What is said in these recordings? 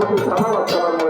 아버지 사랑하사랑을.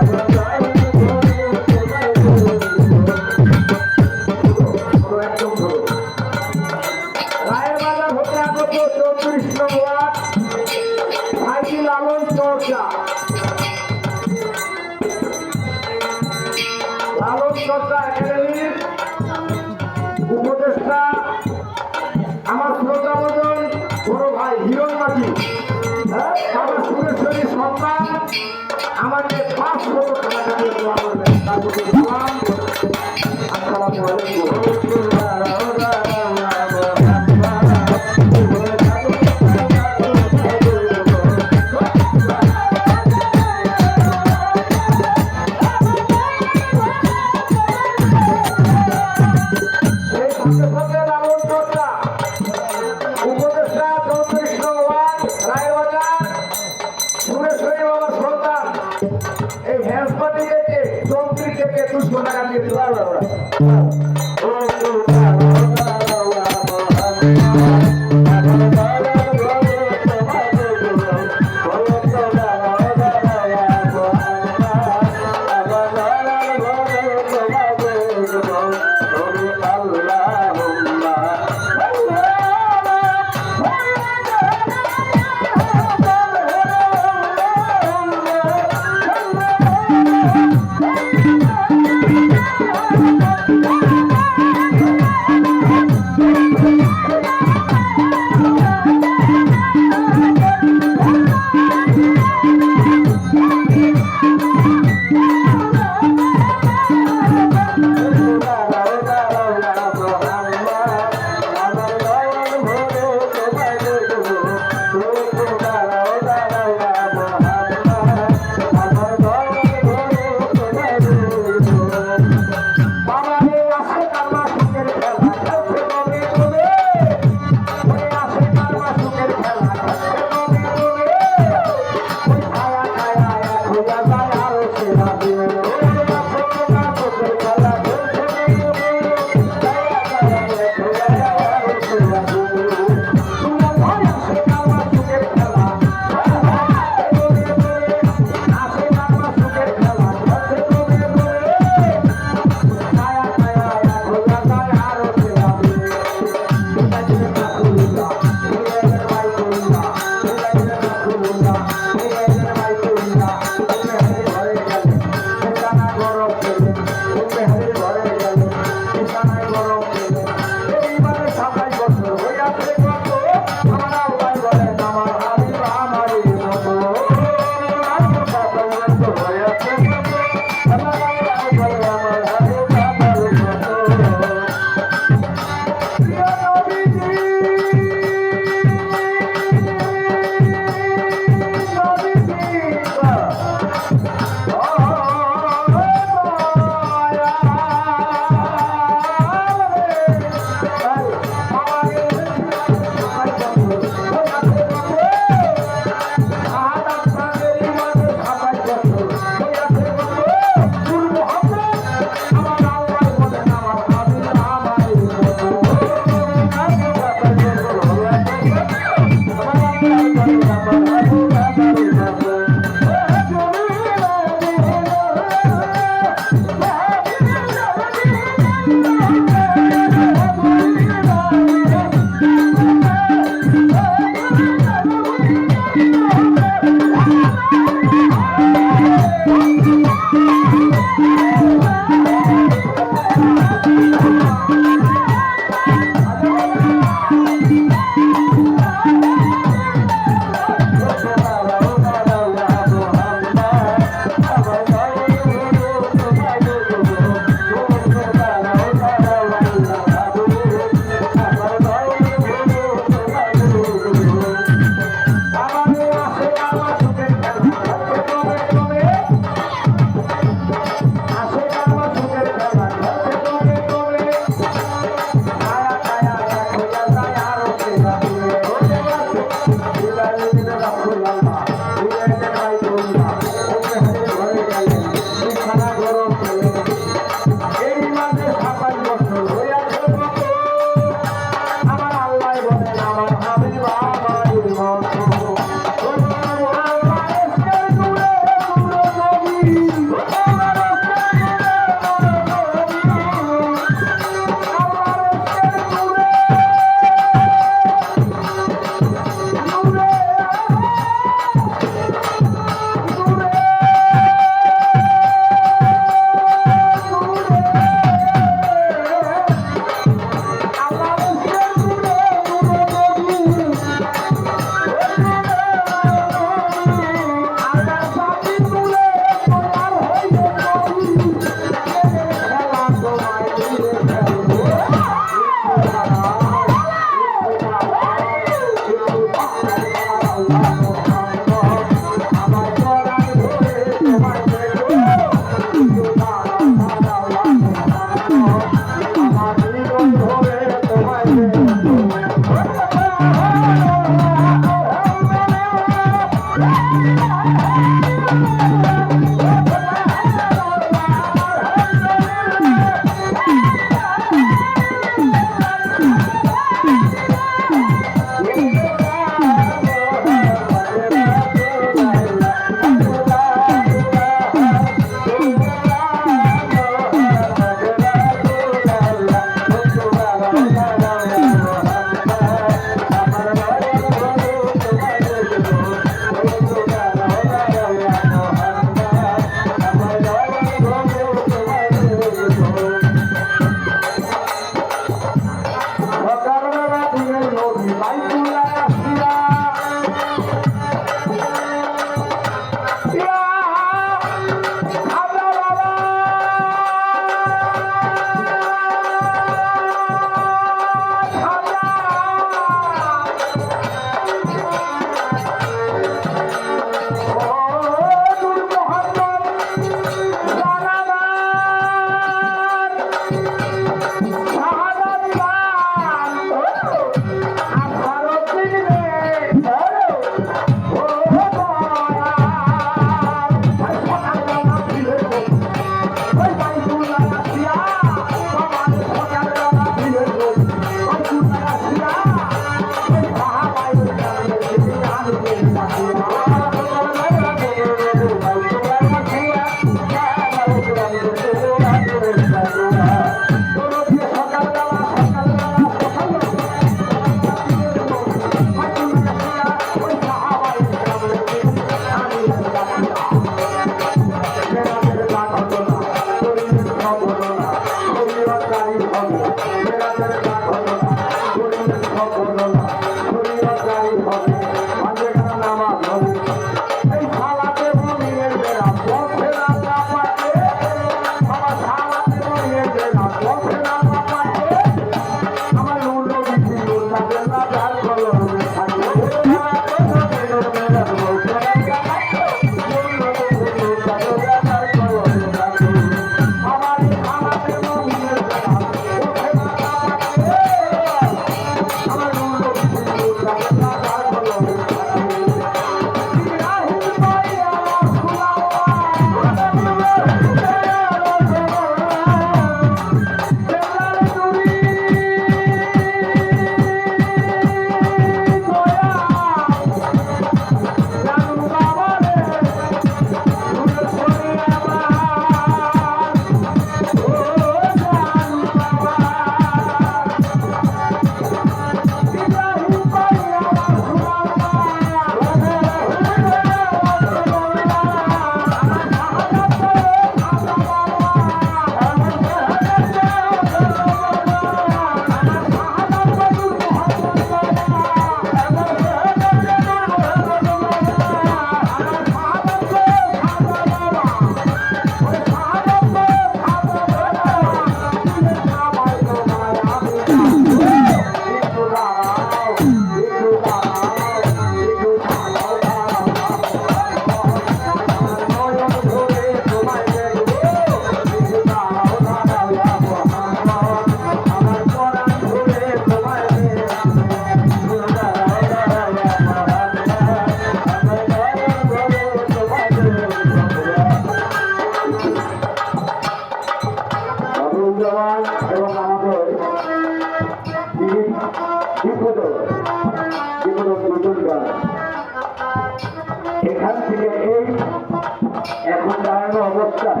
অবস্থায়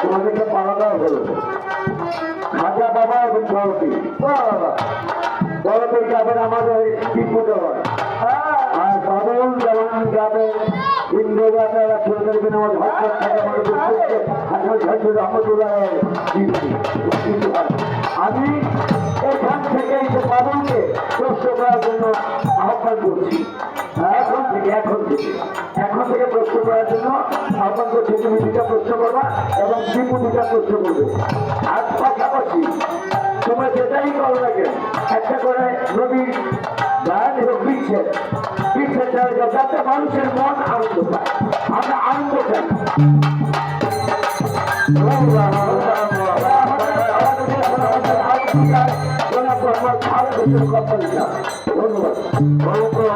তোমাদেরকে পাওয়া হলো খাজা বাবা এবং বড়পি বড়পি গ্রামের আমাদের হাজার রহমতুল্লাহ আমি এখান থেকে করার জন্য আহ্বান করছি। থেকে এখন থেকে এখন থেকে প্রশ্ন করার জন্য তুমি দুটা প্রশ্ন করবা এবং দুটা প্রশ্ন করবে। আর পাশাপাশি তোমরা যেটাই করো না কেন একটা করে নবীর গান এবং বিচ্ছেদ। বিচ্ছেদ যাতে মানুষের মন আনন্দ পায়। আমরা আনন্দ চাই। এই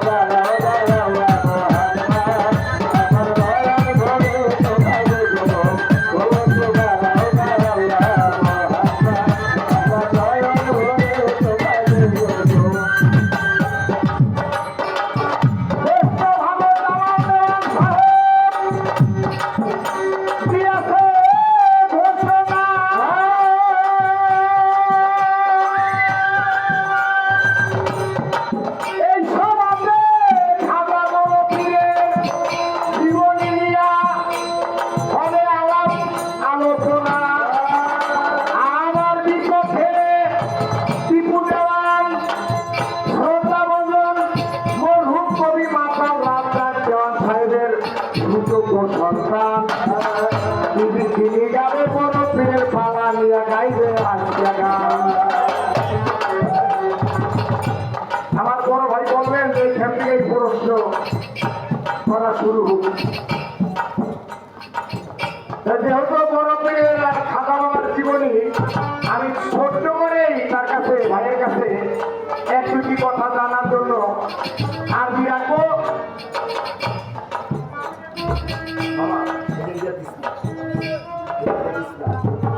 আমার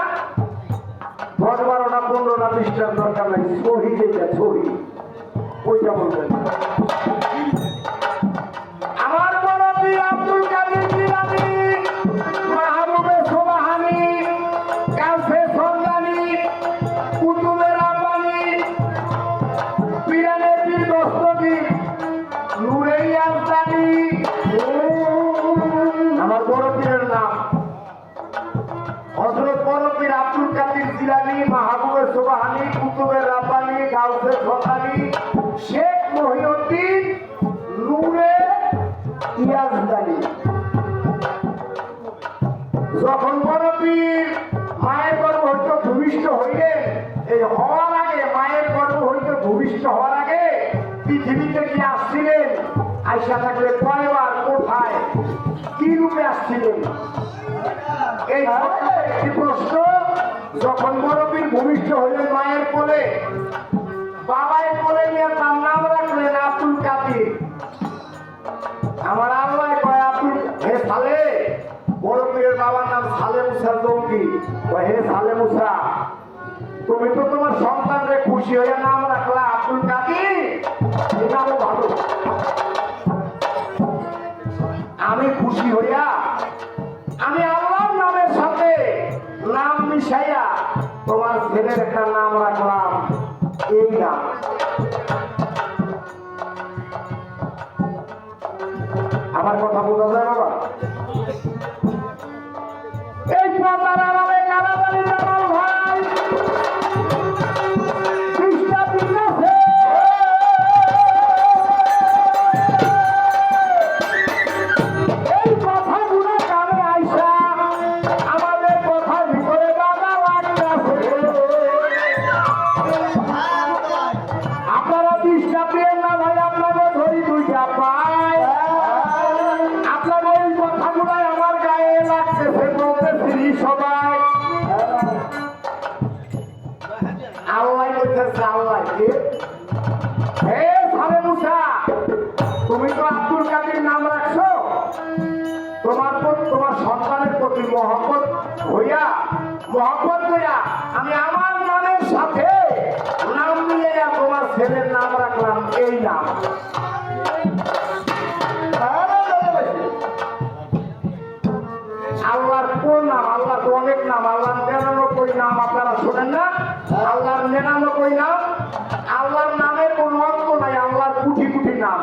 পনেরোটা বিশটার দরকার নাই শহীদ যেটা শহীদ ওইটা বলবেন। যখন বড় মায়ের গর্ভ হইতে ভূমিষ্ঠ হইলেন এই হওয়ার আগে, মায়ের গর্ভ হইতে ভূমিষ্ঠ হওয়ার আগে পৃথিবীতে কি আসছিলেন, আইসা থাকলে কয়বার কোথায়, কি রূপে আসছিলেন? এই একটি প্রশ্ন যখন বড়বীর ভূমিষ্ঠ হইলেন মায়ের কোলে সালে মুসার কয় হে সালে মুসা তুমি তো তোমার সন্তানরে খুশি হইয়া নাম রাখলা। আল্লাহর কোন নাম? আল্লাহ তো অনেক নাম। আল্লাহর নিরানব্বই নাম আপনারা শোনেন না? আল্লাহর নিরানব্বই নাম? আল্লাহর নামে কোন অন্ত নাই, আল্লাহর কুটি কুটি নাম।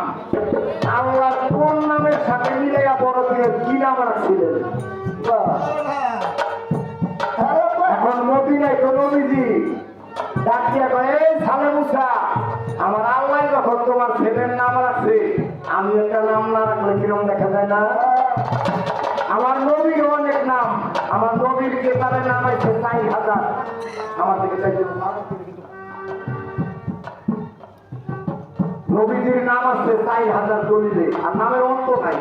আল্লাহর কোন নামের সাথে মিলাইয়া বড় দিয়ে কি নাম রাখছিলেন? এখন নাই তো নবীজি। ডাক দিয়া কয় সালে মুসা, আমার আল্লাহ যখন তোমার ছেলের নাম রাখছে, আমি একটা নাম না রাখলে কিরম দেখা যায় না? আমার নবীর অনেক নাম, আমার নবীর কেতারের নাম আছে চাই হাজার। আমার দিকে চাইছে নবীজির নাম আছে চাই হাজার দলিলে, আর নামের অন্ত নাই।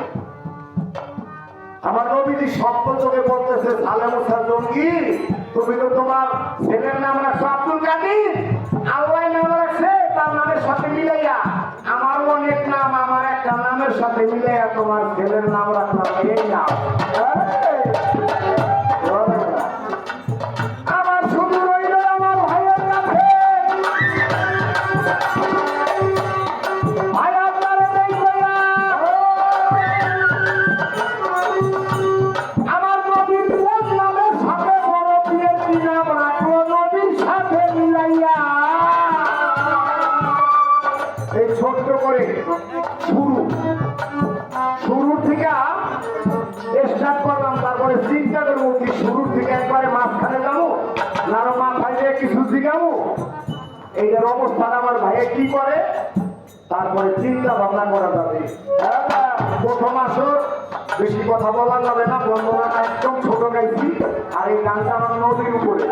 আমার নবীজি সপ্ত চোখে বলতেছে সালে মুসা জঙ্গি, তুমি তো তোমার ছেলের নাম রাখছো আব্দুল কাদির। আল্লাহ নাম রাখছে, তার নামের সাথে মিলাইয়া। আমার অনেক নাম, আমার একটা নামের সাথে মিলাইয়া তোমার ছেলের নাম শিখাবো এইটার অবস্থান আমার ভাইয়ে কি করে? তারপরে চিন্তা ভাবনা করা যাবে। হ্যাঁ, প্রথম আসর বেশি কথা বলা যাবে না বন্ধুরা একদম ছোট গাইছি আর এই গানটা আমার নদীর উপরে।